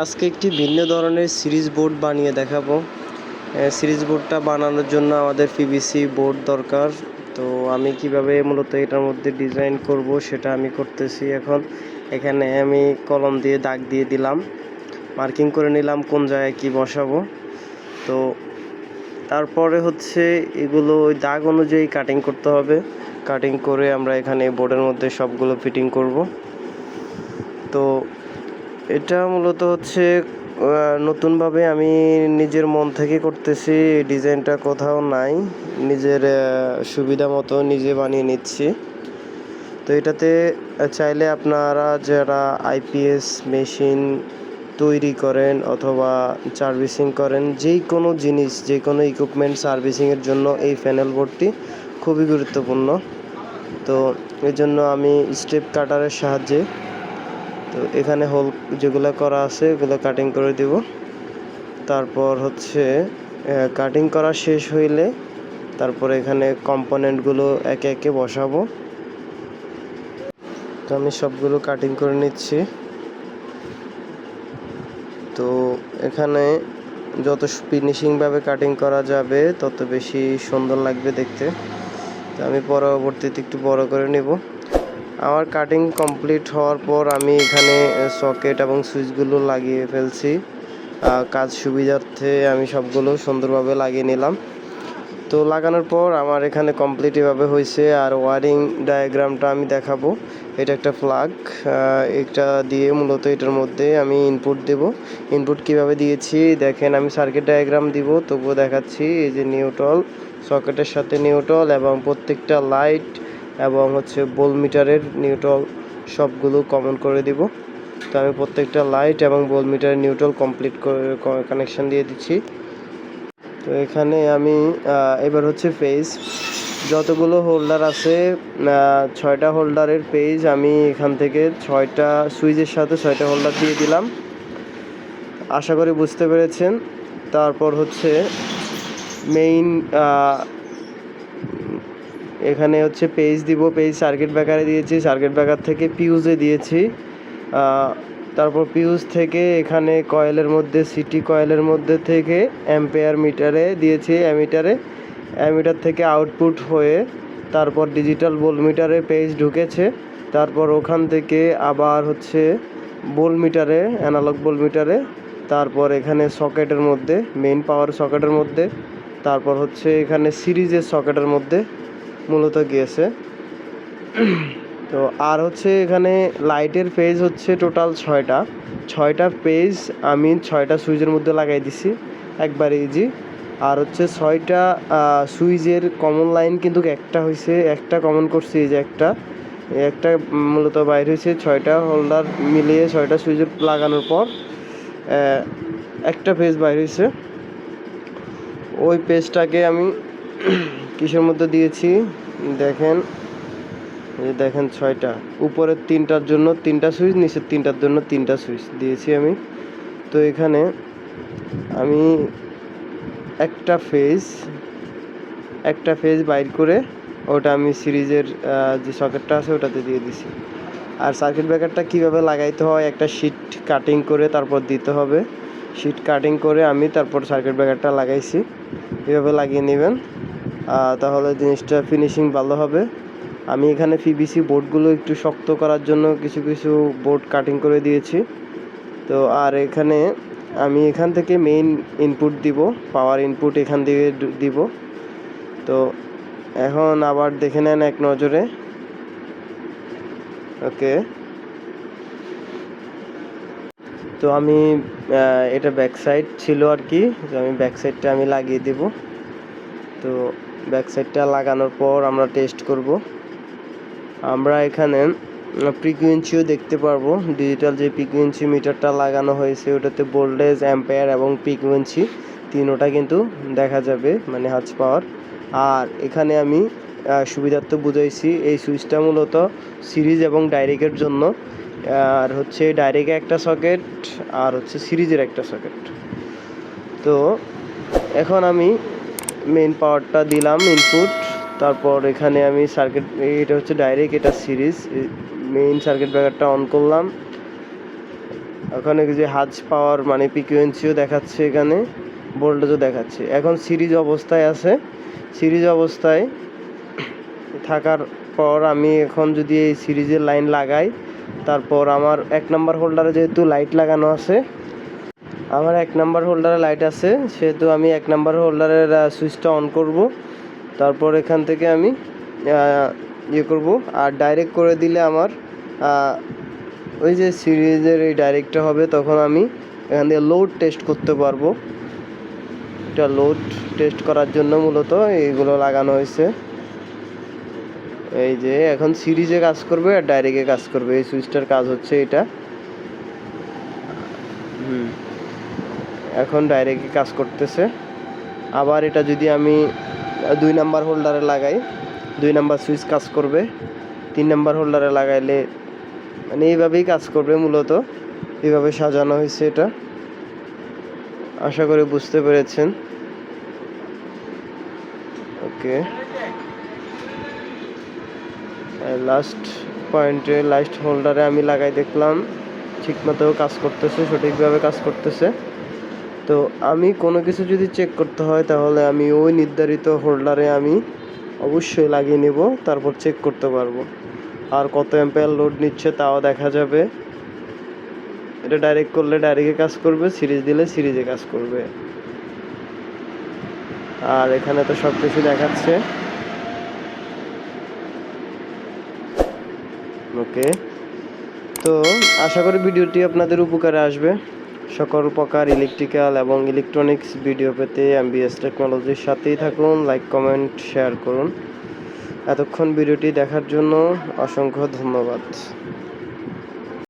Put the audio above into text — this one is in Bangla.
আজকে একটি ভিন্ন ধরনের সিরিজ বোর্ড বানিয়ে দেখাবো। সিরিজ বোর্ডটা বানানোর জন্য আমাদের পিভিসি বোর্ড দরকার। তো আমি কীভাবে মূলত এটার মধ্যে ডিজাইন করব সেটা আমি করতেছি এখন। এখানে আমি কলম দিয়ে দাগ দিয়ে দিলাম। মার্কিং করে নিলাম কোন জায়গায় কি বসাবো। তো তারপরে হচ্ছে এগুলো ওই দাগ অনুযায়ী কাটিং করতে হবে। কাটিং করে আমরা এখানে বোর্ডের মধ্যে সবগুলো ফিটিং করব। তো এটা মূলত হচ্ছে নতুনভাবে আমি নিজের মন থেকে করতেছি, ডিজাইনটা কোথাও নাই। নিজের সুবিধা মতো নিজে বানিয়ে নিচ্ছি। তো এটাতে চাইলে আপনারা যারা আইপিএস মেশিন তৈরি করেন অথবা সার্ভিসিং করেন যেই কোনো জিনিস যে কোনো ইকুইপমেন্ট সার্ভিসিংয়ের জন্য এই প্যানেল বোর্ডটি খুবই গুরুত্বপূর্ণ। তো এর জন্য আমি স্টেপ কাটারের সাহায্যে তো এখানে হোল যেগুলো করা আছে, ওগুলো কাটিং করে দিব। তারপর হচ্ছে কাটিং করা শেষ হইলে তারপর এখানে কম্পোনেন্টগুলো একে একে বসাবো। তো আমি সবগুলো কাটিং করে নিচ্ছি। তো এখানে যত ফিনিশিংভাবে কাটিং করা যাবে, তত বেশি সুন্দর লাগবে দেখতে। তো আমি পরবর্তীতে একটু বড় করে নেব। আমার কাটিং কমপ্লিট হওয়ার পর আমি এখানে সকেট এবং সুইচগুলো লাগিয়ে ফেলছি। কাজ সুবিধার্থে আমি সবগুলো সুন্দরভাবে লাগিয়ে নিলাম। তো লাগানোর পর আমার এখানে কমপ্লিট এভাবে হয়েছে। আর ওয়ারিং ডায়াগ্রামটা আমি দেখাবো। এটা একটা প্লাগ এটা দিয়ে মূলত এটার মধ্যে আমি ইনপুট দেব। ইনপুট কীভাবে দিয়েছি? দেখেন, আমি সার্কিট ডায়াগ্রাম দিব, তবুও দেখাচ্ছি। এই যে নিউটল সকেটের সাথে নিউটল এবং প্রত্যেকটা লাইট এবং হচ্ছে বোল মিটারের নিউট্রল সবগুলো কমন করে দিব। তো আমি প্রত্যেকটা লাইট এবং বোল মিটারের নিউট্রল কমপ্লিট করে কানেকশন দিয়ে দিচ্ছি। তো এখানে আমি এবার হচ্ছে পেজ যতগুলো হোল্ডার আছে ছয়টা হোল্ডারের পেজ আমি এখান থেকে ছয়টা সুইচের সাথে ছয়টা হোল্ডার দিয়ে দিলাম। আশা করি বুঝতে পেরেছেন। তারপর হচ্ছে মেইন এখানে হচ্ছে পেজ দিব, পেজ সার্কিট ব্রেকারে দিয়েছি, সার্কিট ব্রেকার থেকে পিউজে দিয়েছি। তারপর পিউজ থেকে এখানে কয়েলের মধ্যে, সিটি কয়েলের মধ্যে থেকে অ্যাম্পেয়ার মিটারে দিয়েছি, অ্যামিটারে। অ্যামিটার থেকে আউটপুট হয়ে তারপর ডিজিটাল বোল মিটারে পেজ ঢুকেছে। তারপর ওখান থেকে আবার হচ্ছে বোল মিটারে, অ্যানালগ বোল মিটারে। তারপর এখানে সকেটের মধ্যে, মেইন পাওয়ার সকেটের মধ্যে। তারপর হচ্ছে এখানে সিরিজের সকেটের মধ্যে। মূলত গিয়েছে। তো আর হচ্ছে এখানে লাইটের পেজ হচ্ছে টোটাল ছয়টা। ছয়টা পেজ আমি ছয়টা সুইচের মধ্যে লাগাই দিছি, একবার ইজি আর হচ্ছে ছয়টা সুইচের কমন লাইন কিন্তু একটা হয়েছে একটা কমন করছি এই যে একটা। একটা মূলত বাইর হয়েছে ছয়টা হোল্ডার মিলিয়ে ছয়টা সুইচের লাগানোর পর একটা পেজ বাইর হয়েছে ওই পেজটাকে আমি কিসের মধ্যে দিয়েছি? দেখেন, এই দেখেন ছয়টা। উপরের তিনটার জন্য তিনটা সুইচ, নিচের তিনটার জন্য তিনটা সুইচ দিয়েছি আমি। তো এখানে আমি একটা ফেজ একটা ফেজ বাইর করে ওটা আমি সিরিজের যে সকেটটা আছে ওটাতে দিয়ে দিছি। আর সার্কিট ব্রেকারটা কীভাবে লাগাইতে হয়, একটা শিট কাটিং করে তারপর দিতে হবে। শিট কাটিং করে আমি তারপর সার্কিট ব্রেকারটা লাগাইছি। এভাবে লাগিয়ে নেবেন। তাহলে জিনিসটা ফিনিশিং ভালো হবে। আমি এখানে পিভিসি বোর্ডগুলো একটু শক্ত করার জন্য কিছু কিছু বোর্ড কাটিং করে দিয়েছি। তো আর এখানে আমি এখান থেকে মেইন ইনপুট দিব পাওয়ার ইনপুট এখান থেকে দিব। তো এখন আবার দেখে নেন এক নজরে। ওকে। তো আমি এটা ব্যাক সাইড ছিল আর কি। আমি ব্যাক সাইডটা আমি লাগিয়ে দেব। তো ব্যাক সাইডটা লাগানোর পর আমরা টেস্ট করব। আমরা এখানে ফ্রিকুয়েন্সিও দেখতে পারব। ডিজিটাল যে ফ্রিকুয়েন্সি মিটারটা লাগানো হয়েছে, ওটাতে ভোল্টেজ অ্যাম্পায়ার এবং ফ্রিকুয়েন্সি তিনোটা কিন্তু দেখা যাবে মানে হাজ পাওয়ার আর এখানে আমি সুবিধার্থে বুঝাইছি, এই সুইচটা মূলত সিরিজ এবং ডাইরেক্টের জন্য। আর হচ্ছে ডাইরেক্টে একটা সকেট আর হচ্ছে সিরিজের একটা সকেট তো, এখন আমি মেইন পাওয়ারটা দিলাম ইনপুট তারপর এখানে আমি সার্কিট এটা হচ্ছে ডাইরেক্ট এটা সিরিজ মেইন সার্কিট ব্রেকারটা অন করলাম। ওখানে যে হাজ পাওয়ার মানে পিকুয়েন্সিও দেখাচ্ছে এখানে ভোল্টেজও দেখাচ্ছে। এখন সিরিজ অবস্থায় আছে। সিরিজ অবস্থায় থাকার পর আমি এখন যদি এই সিরিজের লাইন লাগাই, তারপর আমার এক নাম্বার হোল্ডারে যেহেতু লাইট লাগানো আছে আমার এক নাম্বার হোল্ডারে লাইট আছে, সেহেতু আমি এক নাম্বার হোল্ডারের সুইচটা অন করব। তারপর এখান থেকে আমি ইয়ে করব। আর ডাইরেক্ট করে দিলে আমার ওই যে সিরিজের এই ডাইরেক্টটা হবে, তখন আমি এখান থেকে লোড টেস্ট করতে পারব। এটা লোড টেস্ট করার জন্য মূলত এইগুলো লাগানো হয়েছে। এই যে, এখন সিরিজে কাজ করবে আর ডাইরেক্টে কাজ করবে। এই সুইচটার কাজ হচ্ছে এটা। হুম। এখন ডাইরেক্টে কাজ করতেছে। আবার এটা যদি আমি দুই নাম্বার হোল্ডারে লাগাই, দুই নাম্বার সুইচ কাজ করবে, তিন নাম্বার হোল্ডারে লাগাইলে মানে এইভাবেই কাজ করবে মূলত। এইভাবে সাজানো হয়েছে এটা। আশা করি বুঝতে পেরেছেন। ওকে লাস্ট পয়েন্টে লাস্ট হোল্ডারে আমি লাগাই দেখলাম। ঠিকমতো কাজ করতেছে, সঠিকভাবে কাজ করতেছে। তো আমি কোনো কিছু যদি চেক করতে হয়, তাহলে আমি ওই নির্ধারিত হোল্ডারে আমি অবশ্যই লাগিয়ে নেব, তারপর চেক করতে পারব। আর কত অ্যাম্পেয়ার লোড নিচ্ছে তাও দেখা যাবে। এটা ডাইরেক্ট করলে ডাইরেক্টে কাজ করবে সিরিজ দিলে সিরিজে কাজ করবে। আর এখানে তো সব কিছু দেখাচ্ছে। ওকে তো আশা করি ভিডিওটি আপনাদের উপকারে আসবে। সকল প্রকার ইলেকট্রিক্যাল এবং ইলেকট্রনিক্স ভিডিও পেতে এমবিএস টেকনোলজির সাথেই থাকুন লাইক কমেন্ট শেয়ার করুন। এতক্ষণ ভিডিওটি দেখার জন্য অসংখ্য ধন্যবাদ।